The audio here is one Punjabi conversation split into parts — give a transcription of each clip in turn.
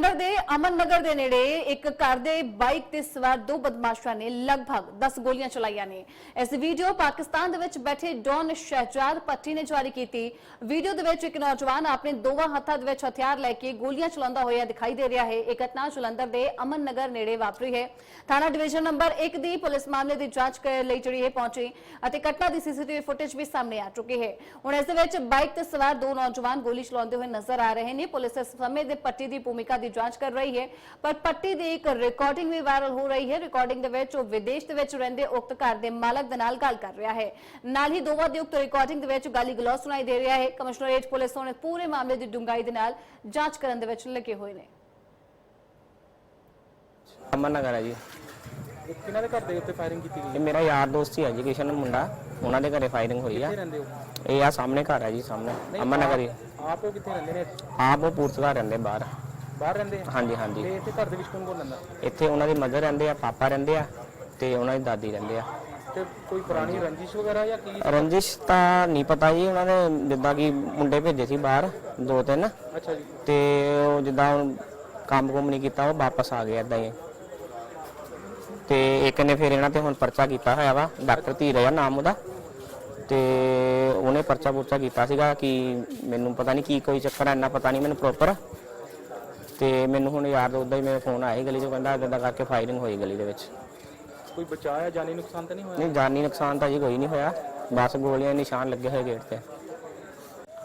ਜਲੰਧਰ ਦੇ ਅਮਨ ਨਗਰ ਦੇ ਨੇੜੇ ਇੱਕ ਘਰ ਦੇ ਬਾਈਕ ਤੇ ਸਵਾਰ ਦੋ ਬਦਮਾਸ਼ਾਂ ਨੇ ਲਗਭਗ 10 ਗੋਲੀਆਂ ਚਲਾਈਆਂ ਨੇ। ਇਸ ਵੀਡੀਓ ਪਾਕਿਸਤਾਨ ਦੇ ਵਿੱਚ ਬੈਠੇ ਡੌਨ ਸ਼ਹਿਜਾਦ ਪੱਟੀ ਨੇ ਜਾਰੀ ਕੀਤੀ। ਵੀਡੀਓ ਦੇ ਵਿੱਚ ਇੱਕ ਨੌਜਵਾਨ ਆਪਣੇ ਦੋਵਾਂ ਹੱਥਾਂ ਦੇ ਵਿੱਚ ਹਥਿਆਰ ਲੈ ਕੇ ਗੋਲੀਆਂ ਚਲਾਉਂਦਾ ਹੋਇਆ ਦਿਖਾਈ ਦੇ ਰਿਹਾ ਹੈ। ਇਹ ਘਟਨਾ ਜਲੰਧਰ ਦੇ ਅਮਨ ਨਗਰ ਨੇੜੇ ਵਾਪਰੀ ਹੈ। ਥਾਣਾ ਡਿਵੀਜ਼ਨ ਨੰਬਰ 1 ਦੀ ਪੁਲਿਸ ਮਾਮਲੇ ਦੀ ਜਾਂਚ ਕਰਨ ਲਈ ਜਿਹੜੀ ਇਹ ਪਹੁੰਚੀ ਅਤੇ ਘਟਨਾ ਦੀ ਸੀਸੀਟੀਵੀ ਫੁਟੇਜ ਵੀ ਸਾਹਮਣੇ ਆ ਚੁੱਕੀ ਹੈ। ਹੁਣ ਇਸ ਦੇ ਵਿੱਚ ਬਾਈਕ ਤੇ ਸਵਾਰ ਦੋ ਨੌਜਵਾਨ ਗੋਲੀ ਚਲਾਉਂਦੇ ਹੋਏ ਨਜ਼ਰ ਆ ਰਹੇ ਨੇ। ਪੁਲਿਸ ਇਸ ਸਮੇਂ ਦੇ ਪੱਟੀ ਦੀ ਭੂਮਿਕਾ ਦੀ ਜਾਂਚ ਕਰ ਰਹੀ ਹੈ। ਪਰ ਪੱਟੀ ਦੀ ਇੱਕ ਰਿਕਾਰਡਿੰਗ ਵੀ ਵਾਇਰਲ ਹੋ ਰਹੀ ਹੈ। ਰਿਕਾਰਡਿੰਗ ਦੇ ਵਿੱਚ ਉਹ ਵਿਦੇਸ਼ ਦੇ ਵਿੱਚ ਰਹਿੰਦੇ ਉਕਤ ਘਰ ਦੇ ਮਾਲਕ ਦੇ ਨਾਲ ਗੱਲ ਕਰ ਰਿਹਾ ਹੈ। ਨਾਲ ਹੀ ਦੋਵਾਂ ਦੀ ਉਕਤ ਰਿਕਾਰਡਿੰਗ ਦੇ ਵਿੱਚ ਗਾਲੀ ਗਲੋਚ ਸੁਣਾਈ ਦੇ ਰਿਹਾ ਹੈ। ਕਮਿਸ਼ਨਰੇਟ ਪੁਲਿਸ ਹੁਣ ਪੂਰੇ ਮਾਮਲੇ ਦੀ ਡੂੰਘਾਈ ਦੇ ਨਾਲ ਜਾਂਚ ਕਰਨ ਦੇ ਵਿੱਚ ਲੱਗੇ ਹੋਏ ਨੇ। ਅਮਨ ਨਗਰ ਹੈ ਜੀ। ਇਹ ਕਿਹਨਾਂ ਦੇ ਘਰ ਦੇ ਉੱਤੇ ਫਾਇਰਿੰਗ ਕੀਤੀ ਗਈ? ਇਹ ਮੇਰਾ ਯਾਰ ਦੋਸਤ ਹੀ ਹੈ ਜੀ ਕਿਸ਼ਨ ਮੁੰਡਾ। ਉਹਨਾਂ ਦੇ ਘਰੇ ਫਾਇਰਿੰਗ ਹੋਈ ਆ। ਕਿੱਥੇ ਰਹਿੰਦੇ ਹੋ ਇਹ ਆ ਸਾਹਮਣੇ ਘਰ ਹੈ ਜੀ ਸਾਹਮਣੇ। ਅਮਨ ਨਗਰ ਹੀ। ਆਪ ਉਹ ਕਿੱਥੇ ਰਹਿੰਦੇ ਨੇ? ਆਪ ਉਹ ਪੁਰਤਗਾਲ ਰਹਿੰਦੇ ਬਾਹਰ। ਬਾਹਰ ਰਹਿੰਦੇ ਆ? ਹਾਂਜੀ ਹਾਂਜੀ। ਤੇ ਇੱਥੇ ਘਰ ਦੇ ਵਿੱਚ ਕੌਣ ਕੌਣ ਰਹਿੰਦਾ? ਇੱਥੇ ਉਹਨਾਂ ਦੀ ਮਦਰ ਰਹਿੰਦੇ ਆ ਪਾਪਾ ਰਹਿੰਦੇ ਆ ਤੇ ਉਹਨਾਂ ਦੀ ਦਾਦੀ ਰਹਿੰਦੇ ਆ। ਤੇ ਕੋਈ ਪੁਰਾਣੀ ਰੰਜਿਸ਼ ਵਗੈਰਾ ਜਾਂ ਕੀ? ਰੰਜਿਸ਼ ਤਾਂ ਨਹੀਂ ਪਤਾ ਜੀ ਉਹਨਾਂ ਨੇ ਜਿੱਦਾਂ ਕਿ ਮੁੰਡੇ ਭੇਜੇ ਸੀ ਬਾਹਰ ਦੋ ਤਿੰਨ। ਅੱਛਾ ਜੀ। ਤੇ ਉਹ ਜਿੱਦਾਂ ਹੁਣ ਕੰਮ ਕੁਮ ਨਹੀਂ ਕੀਤਾ ਉਹ ਵਾਪਸ ਆ ਗਿਆ ਏਦਾਂ ਹੀ। ਤੇ ਇੱਕ ਨੇ ਫਿਰ ਇਹਨਾਂ ਤੇ ਹੁਣ ਪਰਚਾ ਕੀਤਾ ਹੋਇਆ ਵਾ ਡਾਕਟਰ ਧੀਰਜ ਆ ਨਾਮ ਉਹਦਾ। ਤੇ ਉਹਨੇ ਪਰਚਾ ਪੁਰਚਾ ਕੀਤਾ ਸੀਗਾ ਕਿ ਮੈਨੂੰ ਪਤਾ ਨਹੀਂ ਕੀ ਕੋਈ ਚੱਕਰ ਹੈ ਇੰਨਾ ਪਤਾ ਨਹੀਂ ਮੈਨੂੰ ਪ੍ਰੋਪਰ ਤੇ ਮੈਨੂੰ ਹੁਣ ਯਾਦ ਉਦਾਂ ਹੀ ਮੇਰੇ ਫੋਨ ਆਇਆ ਸੀ ਗਲੀ ਚੋਂ ਕਹਿੰਦਾ ਇਦਾਂ ਕਰਕੇ ਫਾਇਰਿੰਗ ਹੋਈ ਗਲੀ ਦੇ ਵਿੱਚ। ਕੋਈ ਬਚਾਇਆ ਜਾਨੀ ਨੁਕਸਾਨ ਤਾਂ ਨਹੀਂ ਹੋਇਆ? ਨਹੀਂ ਜਾਨੀ ਨੁਕਸਾਨ ਤਾਂ ਜੀ ਕੋਈ ਨਹੀਂ ਹੋਇਆ। ਬਸ ਗੋਲੀਆਂ ਦੇ ਨਿਸ਼ਾਨ ਲੱਗੇ ਹੋਏ ਗੇਟ ਤੇ।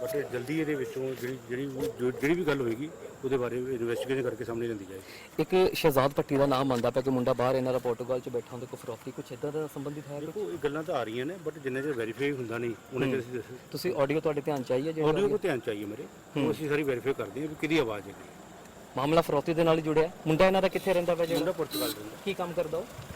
ਬਟ ਇਹ ਜਲਦੀ ਇਹਦੇ ਵਿੱਚੋਂ ਜਿਹੜੀ ਜਿਹੜੀ ਵੀ- ਜੋ- ਜਿਹੜੀ ਵੀ ਗੱਲ ਹੋਏਗੀ ਉਹਦੇ ਬਾਰੇ ਇਨਵੈਸਟੀਗੇਸ਼ਨ ਕਰਕੇ ਸਾਹਮਣੇ ਲਿਆਂਦੀ ਜਾਏਗੀ। ਇੱਕ ਸ਼ਹਿਜ਼ਾਦ ਪੱਟੀ ਦਾ ਨਾਮ ਆਉਂਦਾ ਪਿਆ ਕਿ ਮੁੰਡਾ ਬਾਹਰ ਇਹਨਾਂ ਦਾ ਪੋਰਟੁਗਲ ਚ ਬੈਠਾ ਹੁੰਦਾ ਕੋਈ ਫਰੋਕੀ ਕੁਛ ਇਦਾਂ ਦਾ ਸੰਬੰਧਿਤ ਹੈ ਦੇਖੋ ਇਹ ਗੱਲਾਂ ਤਾਂ ਆ ਰਹੀਆਂ ਨੇ ਬਟ ਜਿੰਨੇ ਚਿਰ ਵੈਰੀਫਾਈ ਹੁੰਦਾ ਨਹੀਂ ਉਹਨੇ ਚਿਰ ਅਸੀਂ ਤੁਸੀਂ ਆਡੀਓ ਤੁਹਾਡੇ ਧਿਆਨ ਚ ਆਈ ਹੈ ਜਿਹੜਾ ਆਡੀਓ ਕੋ ਧਿਆਨ ਚਾਹੀਏ ਮੇਰੇ। ਉਹ ਅਸੀਂ ਸਾਰੀ ਵੈਰੀਫਾਈ ਕਰਦੇ ਹਾਂ ਵੀ ਕਿਹਦੀ ਆਵਾਜ਼ ਹੈ। ਮਾਮਲਾ ਫਰੋਤੀ ਦੇ ਨਾਲ ਹੀ ਜੁੜਿਆ ਹੈ। ਮੁੰਡਾ ਇਹਨਾਂ ਦਾ ਕਿੱਥੇ ਰਹਿੰਦਾ ਪਿਆ ਜਿਹੜਾ ਮੁੰਡਾ ਪੁਰਤਗਾਲ ਦਾ ਕੀ ਕੰਮ ਕਰਦਾ ਉਹ?